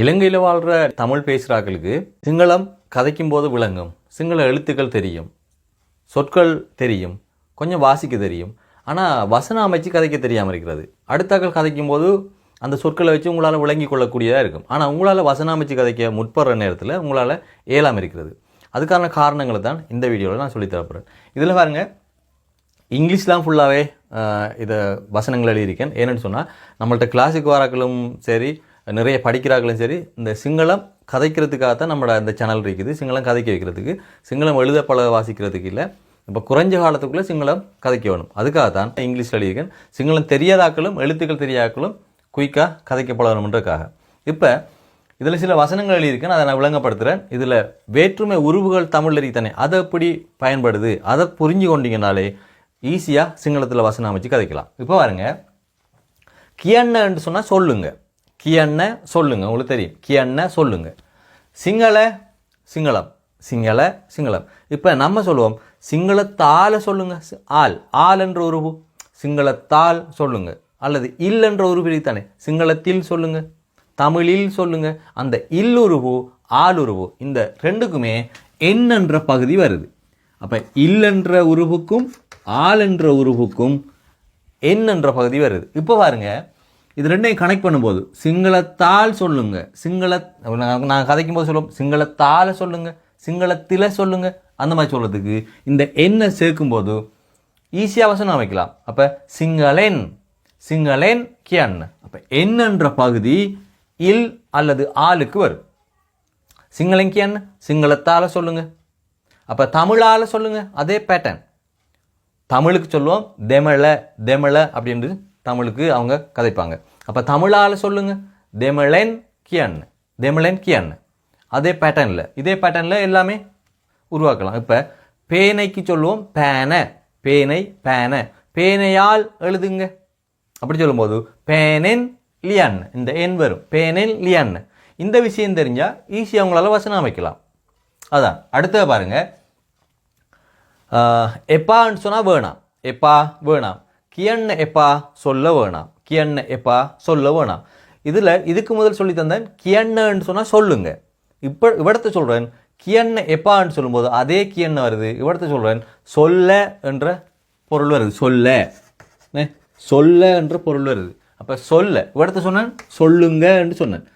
இலங்கையில் வாழ்கிற தமிழ் பேசுகிறாக்களுக்கு சிங்களம் கதைக்கும் போது விளங்கும். சிங்கள எழுத்துக்கள் தெரியும். சொற்கள் தெரியும். கொஞ்சம் வாசிக்க தெரியும். ஆனால் வசனம் அமைச்சு கதைக்க தெரியாமல் இருக்கிறது. அடுத்தாக்கள் கதைக்கும் போது அந்த சொற்களை வச்சு உங்களால் விளங்கி கொள்ளக்கூடியதாக இருக்கும். ஆனால் உங்களால் வசனம் அமைச்சு கதைக்க முற்படுற நேரத்தில் உங்களால் ஏழாமல் இருக்கிறது. அதுக்கான காரணங்களை தான் இந்த வீடியோவில் நான் சொல்லித்தரப்படுறேன் இதில் பாருங்கள் இங்கிலீஷ்லாம் ஃபுல்லாகவே இதை வசனங்கள் எழுதியிருக்கேன். ஏன்னு சொன்னால் நம்மள்கிட்ட கிளாசிக் வாராக்களும் சரி நிறைய படிக்கிறார்களும் சரி இந்த சிங்களம் கதைக்கிறதுக்காக தான் நம்மளோட இந்த சேனல் இருக்குது. சிங்களம் கதைக்க வைக்கிறதுக்கு. சிங்களம் எழுத பழக வாசிக்கிறதுக்கு இல்லை. இப்போ குறைஞ்ச காலத்துக்குள்ளே சிங்களம் கதைக்க வேணும். அதுக்காக தான் இங்கிலீஷில் எழுதியிருக்கேன். சிங்களம் தெரியாதாக்களும் எழுத்துக்கள் தெரியாக்களும் குயிக்காக கதைக்க இப்போ இதில் சில வசனங்கள் எழுதியிருக்கேன். அதை நான் விளங்கப்படுத்துகிறேன் இதில் வேற்றுமை உருவுகள் தமிழ் தானே. அதை எப்படி பயன்படுது? அதை புரிஞ்சு கொண்டீங்கனாலே ஈஸியாக சிங்களத்தில் வசனம் அமைச்சு கதைக்கலாம். இப்போ பாருங்க. கியன்னு சொன்னால் சொல்லுங்கள் கியன்ன சொல்லுங்க உங்களுக்கு தெரியும். கியன்ன சொல்லுங்க. சிங்கள சிங்களம். சிங்கள சிங்களம். இப்போ நம்ம சொல்லுவோம் சிங்களத்தால் சொல்லுங்க. ஆல். ஆல் என்ற உருவு சிங்களத்தால் சொல்லுங்க. அல்லது இல் என்ற உருவு தானே சிங்களத்தில் சொல்லுங்க. தமிழில் சொல்லுங்க. அந்த இல்லுருவு ஆளுருவு இந்த ரெண்டுக்குமே என் என்ற பகுதி வருது. அப்போ இல் என்ற உருவுக்கும் ஆள் என்ற உருவுக்கும் என் என்ற பகுதி வருது. இப்போ பாருங்கள் இது ரெண்டையும் கனெக்ட் பண்ணும்போது சிங்களத்தால் சொல்லுங்க. சிங்கள நான் கதைக்கும் போது சொல்லுவோம் சிங்களத்தால் சொல்லுங்க சிங்களத்தில் சொல்லுங்க அந்த மாதிரி சொல்கிறதுக்கு இந்த எண்ணை சேர்க்கும்போது ஈஸியாக வசனம் அமைக்கலாம். அப்போ சிங்களென் சிங்களென் கியன். அப்போ என்னன்ற பகுதி இல் அல்லது ஆளுக்கு வரும். சிங்களங்கியன் சிங்களத்தால் சொல்லுங்க. அப்போ தமிழால் சொல்லுங்க அதே பேட்டர்ன் தமிழுக்கு சொல்லுவோம் தெமள தெமழ அப்படின்றது தமிழுக்கு அவங்க கதைப்பாங்க. அப்போ தமிழால் சொல்லுங்கள் தெமிழன் கியன். தெமிழன் கியன். அதே பேட்டர்னில் இதே பேட்டர்னில் எல்லாமே உருவாக்கலாம். இப்போ பேனைக்கு சொல்லுவோம் பேனை. பேனை பேனை. பேனையால் எழுதுங்க. அப்படி சொல்லும்போது பேனென் லியன். இந்த எண் வரும். பேனென் லியன். இந்த விஷயம் தெரிஞ்சால் ஈஸியாக அவங்களால வசனம் அமைக்கலாம். அதான். அடுத்தது பாருங்க. எப்பான்னு சொன்னால் வேணாம். எப்பா வேணாம். கியண்ண எப்பா சொல்ல வேணாம். கியண்ண எப்பா சொல்ல வேணாம். இதில் இதுக்கு முதல் சொல்லி தந்தேன் கியண்ணன்னு சொன்னால் சொல்லுங்க. இப்போ இவடத்தை சொல்கிறேன் கியண்ண எப்பான்னு சொல்லும்போது அதே கியண்ண வருது. இவடத்தை சொல்கிறேன் சொல்ல என்ற பொருள் வருது. சொல்ல. சொல்ல என்ற பொருள் வருது. அப்போ சொல்ல இவடத்தை சொன்னேன் சொல்லுங்க என்று சொன்னேன்.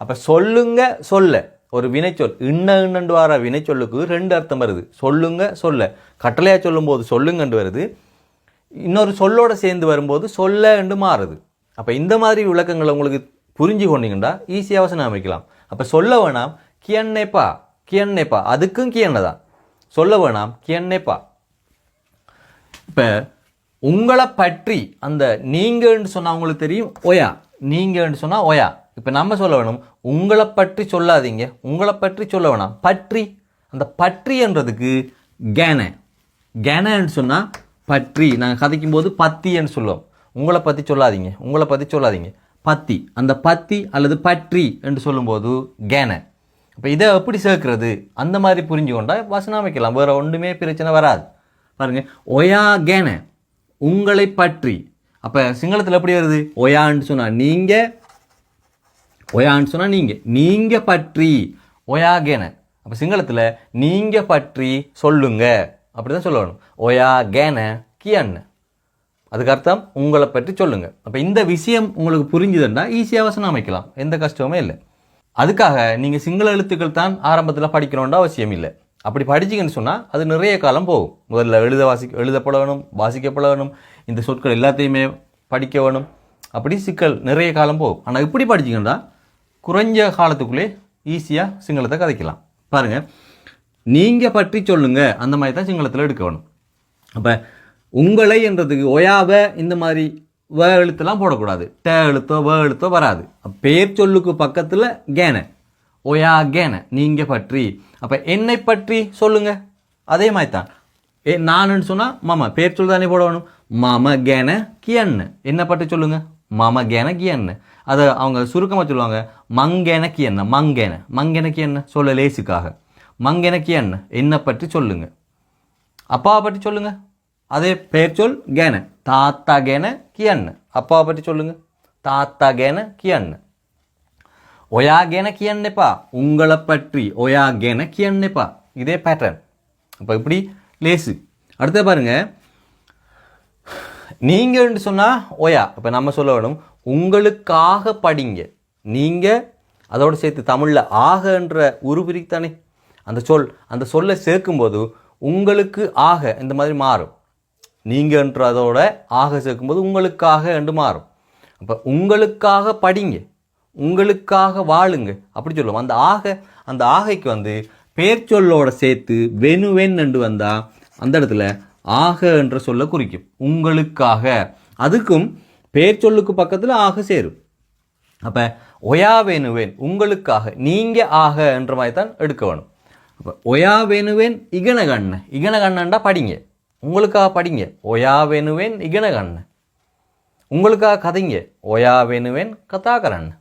அப்போ சொல்லுங்க சொல்ல. ஒரு வினைச்சொல் இன்ன இன்னண்டு வர வினைச்சொல்லுக்கு ரெண்டு அர்த்தம் வருது. சொல்லுங்க சொல்ல. கட்டளையாக சொல்லும்போது சொல்லுங்கன்று வருது. இன்னொரு சொல்லோடு சேர்ந்து வரும்போது சொல்ல என்று மாறுது. அப்போ இந்த மாதிரி விளக்கங்களை உங்களுக்கு புரிஞ்சு கொண்டீங்கன்னா ஈஸியாக வசனம் அமைக்கலாம். அப்போ சொல்ல வேணாம் கியன்னேப்பா கியன்னேப்பா அதுக்கும் கியன்ன தான். சொல்ல வேணாம் கியன்னேப்பா இப்போ உங்களை பற்றி அந்த நீங்கள்னு சொன்னால் உங்களுக்கு தெரியும் ஒயா நீங்கள்னு சொன்னால் ஒயா இப்போ நம்ம சொல்ல வேணும் உங்களை பற்றி சொல்லாதீங்க. உங்களை பற்றி சொல்ல வேணாம். பற்றி. அந்த பற்றின்றதுக்கு கேன. கேனன்னு சொன்னால் பற்றி நாங்கள் கதைக்கும் போது பத்தின்னு சொல்லுவோம். உங்களை பற்றி சொல்லாதீங்க உங்களை பற்றி சொல்லாதீங்க. பத்தி அந்த பத்தி அல்லது பற்றி என்று சொல்லும்போது கேன. இப்போ இதை எப்படி சேர்க்கிறது? அந்த மாதிரி புரிஞ்சு கொண்டால் வசனம் அமைக்கலாம். வேறு ஒன்றுமே பிரச்சனை வராது. பாருங்கள் ஒயா கேன உங்களை பற்றி. அப்போ சிங்களத்தில் எப்படி வருது? ஒயான்னு சொன்னால் நீங்கள் ஒயான்னு சொன்னால் நீங்கள் நீங்கள் பற்றி ஒயா கேன. அப்போ சிங்களத்தில் நீங்கள் பற்றி சொல்லுங்கள் அப்படி தான் சொல்லணும். ஒயா கேன கியன் அதுக்கு அர்த்தம் உங்களை பற்றி சொல்லுங்கள் அப்போ இந்த விஷயம் உங்களுக்கு புரிஞ்சுதுன்னா ஈஸியாக வசனம் அமைக்கலாம். எந்த கஷ்டமுமே இல்லை. அதுக்காக நீங்கள் சிங்கள எழுத்துக்கள் தான் ஆரம்பத்தில் படிக்கணுன்ற அவசியம் இல்லை. அப்படி படிச்சிங்கன்னு சொன்னால் அது நிறைய காலம் போகும். முதல்ல எழுத வாசி எழுதப்பட வேணும் வாசிக்கப்பட வேணும் இந்த சொற்கள் எல்லாத்தையுமே படிக்க வேணும். அப்படி சிக்கல் நிறைய காலம் போகும். ஆனால் இப்படி படிச்சிங்கன்னா குறைஞ்ச காலத்துக்குள்ளே ஈஸியாக சிங்களத்தை கதைக்கலாம். பாருங்கள் நீங்கள் பற்றி சொல்லுங்கள் அந்த மாதிரி தான் சிங்களத்தில் எடுக்க வேணும் அப்போ உங்களை என்றதுக்கு ஒயாவ இந்த மாதிரி வ எழுத்துலாம் போடக்கூடாது. ட எழுத்தோ வ எழுத்தோ வராது. பேர் சொல்லுக்கு பக்கத்தில் கேன. ஒயா கேன. நீங்கள் பற்றி. அப்போ என்னை பற்றி சொல்லுங்கள் அதே மாதிரி தான். ஏ நானுன்னு சொன்னால் மாமா பேர் சொல் தானே போடணும். மாம கேன கியன்னு. என்ன பற்றி சொல்லுங்கள் மாம கேன கியன்னு. அதை அவங்க சுருக்கமாக சொல்லுவாங்க. மங்கேன கியன்ன. மங்கேன. மங்கேன கியன்ன. சொல்ல லேசுக்காக. மங்கேன கியன்ன என்ன? பற்றி சொல்லுங்க. அப்பாவை பற்றி சொல்லுங்க. அதே பெயர் சொல் கேன. தாத்தா கேன கியன்னு. அப்பாவை பற்றி சொல்லுங்க. தாத்தா கேன கியன்னு. ஒயாகேன கியன்னெப்பா. உங்களை பற்றி ஒயா கேன கியன்னெப்பா. இதே பேட்டர்ன் அப்போ இப்படி லேசு. அடுத்த பாருங்க. நீங்கள் சொன்னால் ஒயா. இப்போ நம்ம சொல்ல வேணும். உங்களுக்காக படிங்க. நீங்கள் அதோடு சேர்த்து தமிழில் ஆகன்ற உருபிரிக்கு தானே அந்த சொல் அந்த சொல்லை சேர்க்கும்போது உங்களுக்கு ஆக இந்த மாதிரி மாறும். நீங்கன்றதோட ஆக சேர்க்கும்போது உங்களுக்காக என்று மாறும். அப்போ உங்களுக்காக படிங்க உங்களுக்காக வாழுங்க அப்படி சொல்லுவோம். அந்த ஆக அந்த ஆகைக்கு வந்து பெயர் சொல்லோட சேர்த்து வெனுவென் என்று வந்தால் அந்த இடத்துல ஆக என்ற சொல்ல குறிக்கும். உங்களுக்காக. அதுக்கும் பெயர் சொல்லுக்கு பக்கத்தில் ஆக சேரும். அப்போ ஒயா வேணுவேன் உங்களுக்காக நீங்கள் ஆக என்ற மாதிரி தான் எடுக்க வேணும். அப்போ ஒயா வேணுவேன் இகன இகனகண்ணண்டா படிங்க. உங்களுக்காக படிங்க. ஒயா வேணுவேன் இகனகண்ண உங்களுக்காக கதைங்க. ஒயா வேணுவேன் கதாகரன்.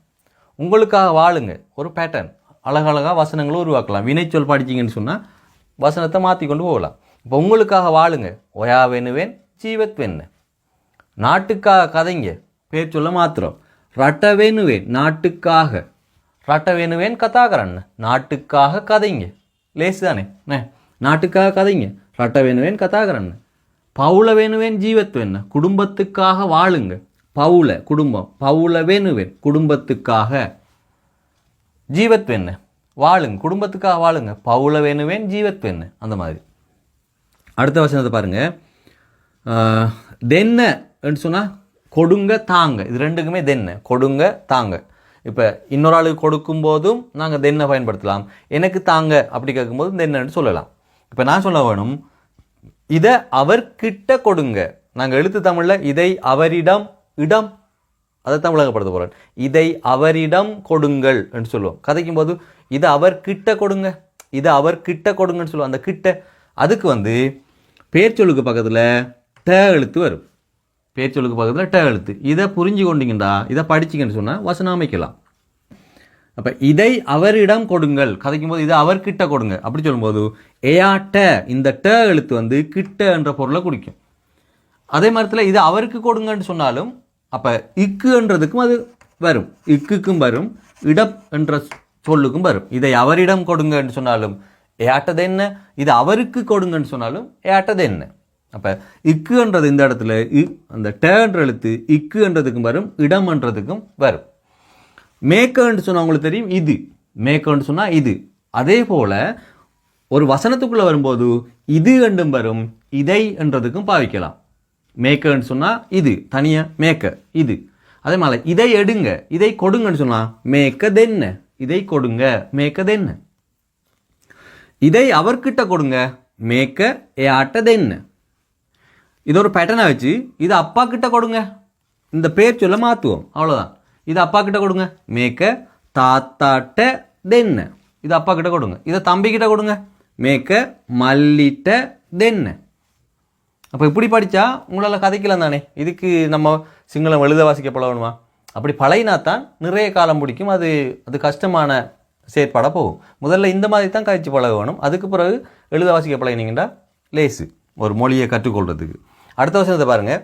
உங்களுக்காக வாழுங்க ஒரு பேட்டர்ன் அழகழகாக வசனங்களும் உருவாக்கலாம். வினைச்சொல் படிச்சிங்கன்னு சொன்னால் வசனத்தை மாற்றி கொண்டு போகலாம். இப்போ உங்களுக்காக வாழுங்க ஒயா வேணுவேன் ஜீவத் வெண்ண நாட்டுக்காக கதைங்க. பேர் சொல்ல மாத்திரம். ரட்ட வேணுவேன் நாட்டுக்காக. ரட்ட வேணுவேன் கதாகரன். நாட்டுக்காக கதைங்க. லேசு தானே நே, நாட்டுக்காக கதைங்க. ரட்ட வேணுவேன் கதாகரன் பவுல வேணுவேன் ஜீவத் வேண குடும்பத்துக்காக வாழுங்க. பவுல குடும்பம். பவுல வேணுவேன் குடும்பத்துக்காக ஜீவத் வேண வாழுங்க. குடும்பத்துக்காக வாழுங்க. பவுல வேணுவேன் ஜீவத் வேண அந்த மாதிரி. அடுத்த வசனத்தை பாருங்க. தென்ன சொன்னால் கொடுங்க தாங்க. இது ரெண்டுக்குமே தென்ன. கொடுங்க தாங்க. இப்போ இன்னொரு ஆளுக்கு கொடுக்கும்போதும் நாங்கள் தென்னை பயன்படுத்தலாம். எனக்கு தாங்க அப்படி கேட்கும்போது தென்னன்னு சொல்லலாம். இப்போ நான் சொல்ல வேணும் இதை அவர்கிட்ட கொடுங்க. நாங்கள் எழுத்து தமிழில் இதை அவரிடம் இடம் அதை தமிழகப்படுத்த விளங்கப்படுத்த போகிறேன் இதை அவரிடம் கொடுங்கள் என்று சொல்லுவோம். கதைக்கும் போது இதை அவர்கிட்ட கொடுங்க இதை அவர்கிட்ட கொடுங்கன்னு சொல்லுவோம். அந்த கிட்ட அதுக்கு வந்து பேர் சொல்லுக்கு பக்கத்தில் ட எழுத்து வரும். பேர் பக்கத்தில் ட எழுத்து. இதை புரிஞ்சு கொண்டீங்கடா இதை படிச்சிங்கன்னு சொன்னால் வசனம் அமைக்கலாம் அப்போ இதை அவரிடம் கொடுங்கள். கதைக்கும் போது இதை அவர்கிட்ட கொடுங்க. அப்படி சொல்லும்போது ஏயா ட இந்த ட எழுத்து வந்து கிட்ட என்ற பொருளை குறிக்கும் அதே மரத்தில் இது அவருக்கு கொடுங்கன்னு சொன்னாலும் அப்போ இக்குன்றதுக்கும் அது வரும். இக்குக்கும் வரும் இடம் என்ற சொல்லுக்கும் வரும். இதை அவரிடம் கொடுங்கன்னு சொன்னாலும் ஏட்டது என்ன? இது அவருக்கு கொடுங்கன்னு சொன்னாலும் ஏட்டது என்ன? அப்போ இக்குன்றது இந்த இடத்துல இ அந்த டேன்ற எழுத்து இக்குன்றதுக்கும் வரும் இடம்ன்றதுக்கும் வரும். மேக்கன்னு சொன்னால் உங்களுக்கு தெரியும்? இது. மேக்கன்னு சொன்னால் இது. அதே போல் ஒரு வசனத்துக்குள்ளே வரும்போது இது என்றும் வரும் இதை என்றதுக்கும் பாவிக்கலாம். மேக்கன்னு சொன்னால் இது. தனியாக மேக்க இது. அதே மாதிரி இதை எடுங்க இதை கொடுங்கன்னு சொன்னால் மேக்க தென்ன இதை கொடுங்க மேக்க தென்ன இதை அவர்கிட்ட கொடுங்க மேக்க ஏ ஆட்டதென்ன? இது ஒரு பேட்டர்னை வச்சு இது அப்பா கிட்ட கொடுங்க. இந்த பேர் சொல்ல மாற்றுவோம் அவ்வளோதான் இது அப்பா கிட்ட கொடுங்க. மேக்க தாத்தாட்ட தென்ன. இது அப்பா கிட்ட கொடுங்க. இதை தம்பி கிட்ட கொடுங்க. மேக்க மல்லிட்ட தென்ன. அப்போ இப்படி படித்தா உங்களால் கதைக்கலாம் தானே. இதுக்கு நம்ம சிங்களம் எழுத வாசிக்க பழகணுமா? அப்படி பழகினா தான் நிறைய காலம் பிடிக்கும். அது அது கஷ்டமான செயற்பாடாக போகும். முதல்ல இந்த மாதிரி தான் கழிச்சு பழக வேணும் அதுக்கு பிறகு எழுத வாசிக்க பழகினீங்கன்னா லேசு. ஒரு மொழியை கற்றுக்கொள்கிறதுக்கு அடுத்த வசனத்தை பாருங்கள்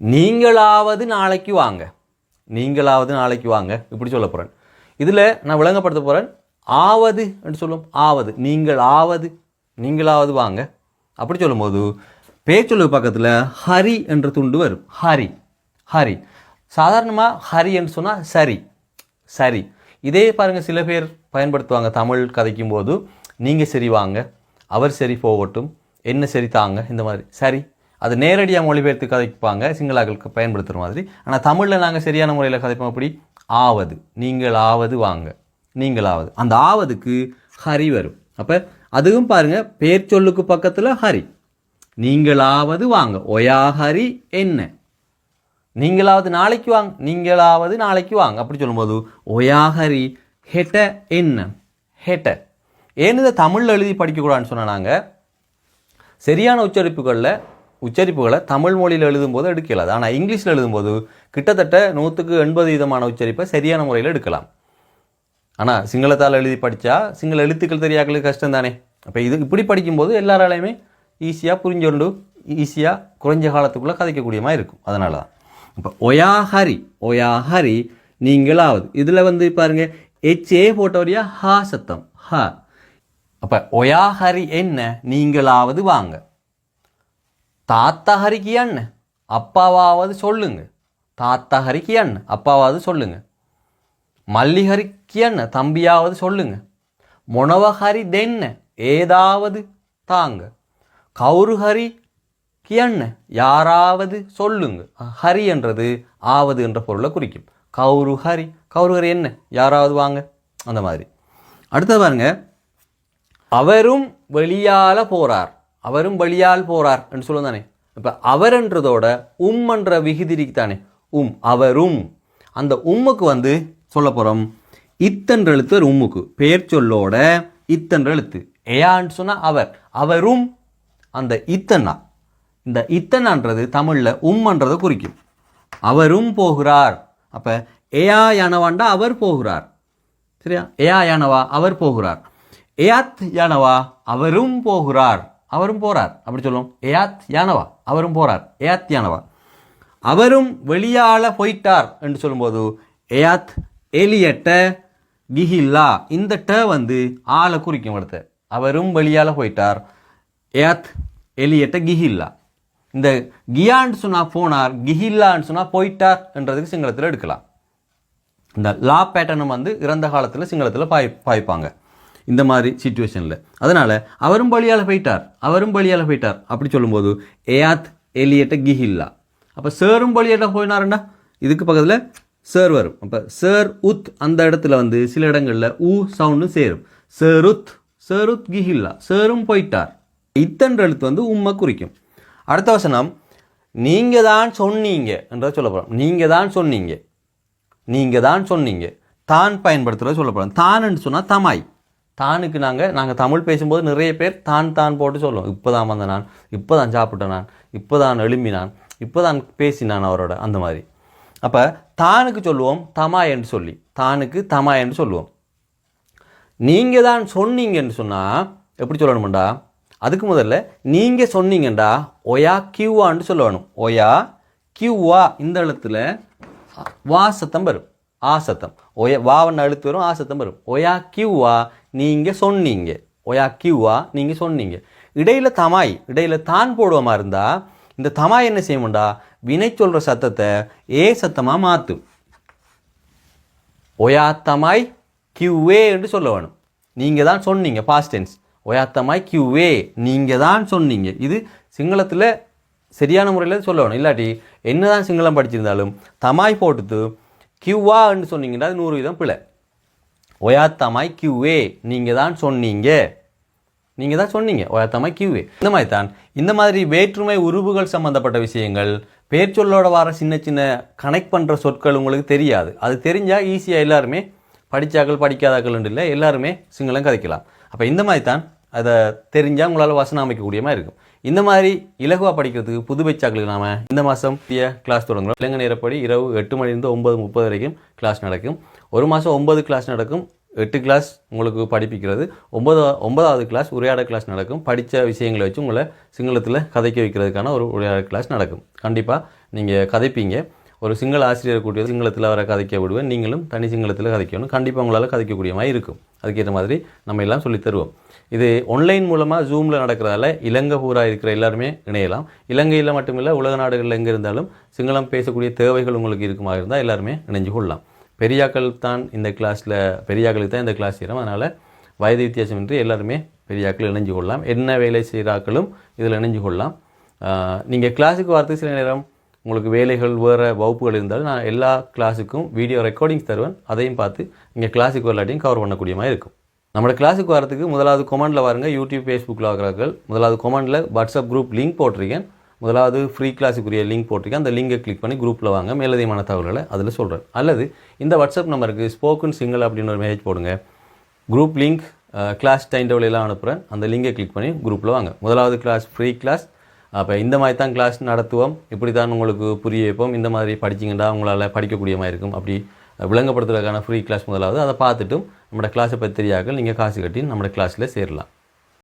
நீங்களாவது நாளைக்கு வாங்க. நீங்களாவது நாளைக்கு வாங்க. இப்படி சொல்ல போகிறேன் இதில் நான் விளங்கப்படுத்த போகிறேன் ஆவது என்று சொல்லும் ஆவது. நீங்கள் ஆவது நீங்களாவது வாங்க. அப்படி சொல்லும்போது பேச்சொல்லு பக்கத்தில் ஹரி என்ற துண்டு வரும். ஹரி ஹரி சாதாரணமாக ஹரி என்று சொன்னால் சரி சரி இதே பாருங்கள் சில பேர் பயன்படுத்துவாங்க தமிழ் கதைக்கும் போது நீங்கள் சரி வாங்க அவர் சரி போகட்டும் என்ன சரி தாங்க இந்த மாதிரி. சரி அது நேரடியாக மொழிபெயர்த்து கதைப்பாங்க சிங்களாக்களுக்கு பயன்படுத்துகிற மாதிரி. ஆனால் தமிழில் நாங்கள் சரியான முறையில் கதைப்போம் அப்படி ஆவது. நீங்கள் ஆவது வாங்க. நீங்களாவது அந்த ஆவதுக்கு ஹரி வரும். அப்போ அதுவும் பாருங்கள் பேர் சொல்லுக்கு பக்கத்தில் ஹரி. நீங்களாவது வாங்க. ஒயா ஹரி என்ன? நீங்களாவது நாளைக்கு வாங்க. நீங்களாவது நாளைக்கு வாங்க. அப்படி சொல்லும்போது ஒயா ஹரி ஹெட்ட என்ன? ஹெட்ட. ஏன் இதை தமிழில் எழுதி படிக்கக்கூடாதுன்னு சொன்னா நாங்கள் சரியான உச்சரிப்புகளில் உச்சரிப்புகளை தமிழ் மொழியில் எழுதும்போது எடுக்கலாது ஆனால் இங்கிலீஷில் எழுதும்போது கிட்டத்தட்ட நூற்றுக்கு எண்பது விதமான உச்சரிப்பை சரியான முறையில் எடுக்கலாம். ஆனால் சிங்களத்தால் எழுதி படித்தா சிங்கள எழுத்துக்கள் தெரியாக்களுக்கு கஷ்டம் தானே அப்போ இது இப்படி படிக்கும்போது எல்லாராலையுமே ஈஸியாக புரிஞ்சொண்டு ஈஸியாக குறைஞ்ச காலத்துக்குள்ளே கதைக்கக்கூடிய மாதிரி இருக்கும். அதனால தான் இப்போ ஒயா ஹரி ஒயா ஹரி நீங்களாவது. இதில் வந்து பாருங்கள் எச்ஏ போட்டவரியா ஹா சத்தம் ஹ. அப்போ ஒயா ஹரி என்ன? நீங்களாவது வாங்க. தாத்தா ஹரி கியண்ண அப்பாவாவது சொல்லுங்க. தாத்தா ஹரி கியண்ண அப்பாவாவது சொல்லுங்க. மல்லி ஹரி தம்பியாவது சொல்லுங்க. முனவஹரி தென்ன? ஏதாவது தாங்க. கௌரு ஹரி கியண்ண யாராவது சொல்லுங்க. ஹரி என்றது ஆவது என்ற பொருளை குறிக்கும். கௌரு ஹரி. கௌரு ஹரி என்ன? யாராவது வாங்க. அந்த மாதிரி. அடுத்தது பாருங்க. அவரும் வெளியால் போகிறார் அவரும் வழியால் போகிறார் என்று சொல்லுவோம் தானே இப்போ அவர்ன்றதோட உம்ன்ற என்ற தானே உம் அவரும். அந்த உம்முக்கு வந்து சொல்ல போகிறோம் இத்தன்ற எழுத்து ஒரு உம்முக்கு. பெயர் சொல்லோட இத்தன்ற எழுத்து. ஏயான்னு சொன்னால் அவர். அவரும் அந்த இத்தன்னா. இந்த இத்தனான்றது தமிழில் உம்ன்றதை குறிக்கும். அவரும் போகிறார். அப்போ ஏயா யானவாண்டா அவர் போகிறார். சரியா? ஏயா யானவா அவர் போகிறார். ஏயாத் யானவா அவரும் போகிறார். அவரும் போகிறார் அப்படி சொல்லுவோம். ஏயாத் யானவா? அவரும் போகிறார் ஏயாத் யானவா? அவரும் வெளியால போயிட்டார் என்று சொல்லும்போது ஏயாத் எலியட்ட கிஹில்லா இந்த ட வந்து ஆளை குறிக்கும் இடத்த அவரும் வெளியால போயிட்டார். ஏயாத் எலியட்ட கிஹில்லா இந்த கியான்னு சொன்னால் போனார் கிஹில்லான்னு சொன்னால் போயிட்டார் என்றதுக்கு சிங்களத்தில் எடுக்கலாம். இந்த லா பேட்டர்னும் வந்து இறந்த காலத்தில் சிங்களத்தில் பாய் பாய்ப்பாங்க. இந்த மாதிரி சுச்சுவேஷனில் அதனால் அவரும் பலியால் போயிட்டார். அவரும் பலியால் போயிட்டார். அப்படி சொல்லும்போது ஏயாத் எலியட்ட கிஹில்லா. அப்போ சேரும் பலியட்ட போயினாருண்டா இதுக்கு பக்கத்தில் சேர் வரும். அப்போ சேர் உத் அந்த இடத்துல வந்து சில இடங்களில் ஊ சவுண்டும் சேரும். சேருத் சேருத் கிஹில்லா. சேரும் போயிட்டார். இத்தன்ற எழுத்து வந்து உம்மை குறிக்கும். அடுத்த வசனம் நீங்கள் தான் சொன்னீங்க என்றதை சொல்ல போகிறோம் நீங்கள் தான் சொன்னீங்க. நீங்கள் தான் சொன்னீங்க. தான் பயன்படுத்துகிறத சொல்லப்படும். தான்னு சொன்னால் தமாய். தானுக்கு நாங்கள் நாங்கள் தமிழ் பேசும்போது நிறைய பேர் தான் தான் போட்டு சொல்லுவோம். இப்போ தான் வந்த நான் இப்போ தான் சாப்பிட்டேன் நான் இப்போ தான் எழும்பினான் இப்போ தான் பேசினான் அவரோட அந்த மாதிரி. அப்போ தானுக்கு சொல்லுவோம் தமா என்று சொல்லி. தானுக்கு தமா என்று சொல்லுவோம். நீங்கள் தான் சொன்னீங்கன்னு சொன்னால் எப்படி சொல்லணும்டா? அதுக்கு முதல்ல நீங்கள் சொன்னீங்கண்டா ஒயா கியூவான்னு சொல்ல வேணும் ஒயா கியூவா இந்த எழுத்துல வா சத்தம் வரும். ஆ சத்தம். ஒய வாவன் அழுத்து வரும் ஆ சத்தம் வரும். ஒயா கியூவா நீங்கள் சொன்னீங்க. ஒயா கியூவா நீங்கள் சொன்னீங்க. இடையில் தமாய் இடையில் தான் போடுவோமா இருந்தால் இந்த தமாய் என்ன செய்யும்டா? வினை சொல்கிற சத்தத்தை ஏ சத்தமாக மாற்றும் ஒயா தமாய் கியூவே என்று சொல்ல வேணும். நீங்கள் தான் சொன்னீங்க பாஸ்ட் டென்ஸ் ஒயாத்தமாய் கியூவே நீங்கள் தான் சொன்னீங்க. இது சிங்களத்தில் சரியான முறையில் சொல்ல வேணும். இல்லாட்டி என்னதான் சிங்களம் படிச்சிருந்தாலும் தமாய் போட்டுட்டு கியூவான்னு சொன்னீங்கன்னா அது நூறு வீதம் பிழை. ஒயாத்தமாய் கியூவே நீங்கள் தான் சொன்னீங்க. நீங்கள் தான் சொன்னீங்க. ஒயாத்தமாய் கியூவே இந்த மாதிரி தான் இந்த மாதிரி வேற்றுமை உருவுகள் சம்பந்தப்பட்ட விஷயங்கள் பேர்ச்சொல்லோட வர சின்ன சின்ன கனெக்ட் பண்ணுற சொற்கள் உங்களுக்கு தெரியாது. அது தெரிஞ்சால் ஈஸியாக எல்லாருமே படித்தாக்கள் படிக்காதாக்கள் இல்லை எல்லாருமே சிங்களம் கதைக்கலாம். அப்போ இந்த மாதிரி தான் அதை தெரிஞ்சால் உங்களால் வசனம் அமைக்கக்கூடிய மாதிரி இருக்கும். இந்த மாதிரி இலகுவாக படிக்கிறதுக்கு புது பச்சாக்களுக்கு நாம இந்த மாதம் புதிய கிளாஸ் தொடங்குறோம். இலங்கை நேரப்படி இரவு எட்டு மணிலேருந்து ஒன்பது முப்பது வரைக்கும் கிளாஸ் நடக்கும். ஒரு மாதம் ஒன்பது கிளாஸ் நடக்கும். எட்டு கிளாஸ் உங்களுக்கு படிப்பிக்கிறது. ஒன்பது ஒன்பதாவது கிளாஸ் உரையாடல் கிளாஸ் நடக்கும். படித்த விஷயங்களை வச்சு உங்களை சிங்களத்தில் கதைக்க வைக்கிறதுக்கான ஒரு உரையாடல் கிளாஸ் நடக்கும். கண்டிப்பாக நீங்கள் கதைப்பீங்க. ஒரு சிங்கள ஆசிரியர் கூட்டியது சிங்களத்தில் அவரை கதைக்க விடுவேன். நீங்களும் தனி சிங்களத்தில் கதைக்கணும். கண்டிப்பாக உங்களால் கதைக்கக்கூடிய மாதிரி இருக்கும். அதுக்கேற்ற மாதிரி நம்ம எல்லாம் சொல்லித் தருவோம். இது ஆன்லைன் மூலமாக ஜூமில் நடக்கிறதால இலங்கை பூரா இருக்கிற எல்லாருமே இணையலாம். இலங்கையில் மட்டுமில்லை உலக நாடுகளில் எங்கே இருந்தாலும் சிங்களம் பேசக்கூடிய தேவைகள் உங்களுக்கு இருக்குமா இருந்தால் எல்லாருமே இணைஞ்சு கொள்ளலாம். பெரியாக்கள் தான் இந்த கிளாஸில் பெரியாக்களுக்கு தான் இந்த கிளாஸ் செய்கிறோம் அதனால் வயது வித்தியாசமின்றி எல்லாருமே பெரியாக்கள் இணைஞ்சு கொள்ளலாம். என்ன வேலை செய்கிறாக்களும் இதில் இணைஞ்சு கொள்ளலாம். நீங்கள் கிளாஸுக்கு வரது சில நேரம் உங்களுக்கு வேலைகள் வேறு வகுப்புகள் இருந்தாலும் நான் எல்லா கிளாஸுக்கும் வீடியோ ரெக்கார்டிங்ஸ் தருவேன். அதையும் பார்த்து நீங்கள் கிளாஸுக்கு வரலாட்டையும் கவர் பண்ணக்கூடிய மாதிரி இருக்கும். நம்மளோட கிளாஸுக்கு வரதுக்கு முதலாவது கொமெண்டில் வாருங்க யூடியூப் ஃபேஸ்புக்கில் ஆகிறார்கள் முதலாவது கொமெண்டில் வாட்ஸ்அப் குரூப் லிங்க் போட்டிருக்கேன். முதலாவது ஃப்ரீ கிளாஸுக்குரிய லிங்க் போட்டிருக்கேன். அந்த லிங்கை கிளிக் பண்ணி குரூப்பில் வாங்க. மேலதிகமான தகவல்களை அதில் சொல்கிறேன் அல்லது இந்த வாட்ஸ்அப் நம்பருக்கு ஸ்போக்கன் சிங்கிள் அப்படின்னு ஒரு மெசேஜ் போடுங்க. Group link class time table எல்லாம் அனுப்புகிறேன் அந்த லிங்கை கிளிக் பண்ணி குரூப்பில் வாங்க. முதலாவது கிளாஸ் ஃப்ரீ கிளாஸ் அப்போ இந்த மாதிரி தான் கிளாஸ் நடத்துவோம். இப்படி தான் உங்களுக்கு புரிய வைப்போம். இந்த மாதிரி படிச்சிங்கன்னா உங்களால் படிக்கக்கூடிய மாதிரி இருக்கும். அப்படி விளங்கப்படுத்துறதுக்கான ஃப்ரீ கிளாஸ் முதலாவது. அதை பார்த்துட்டும் நம்ம கிளாஸை பற்றி தெரியாமல் நீங்கள் காசு கட்டி நம்ம கிளாஸில் சேரலாம்.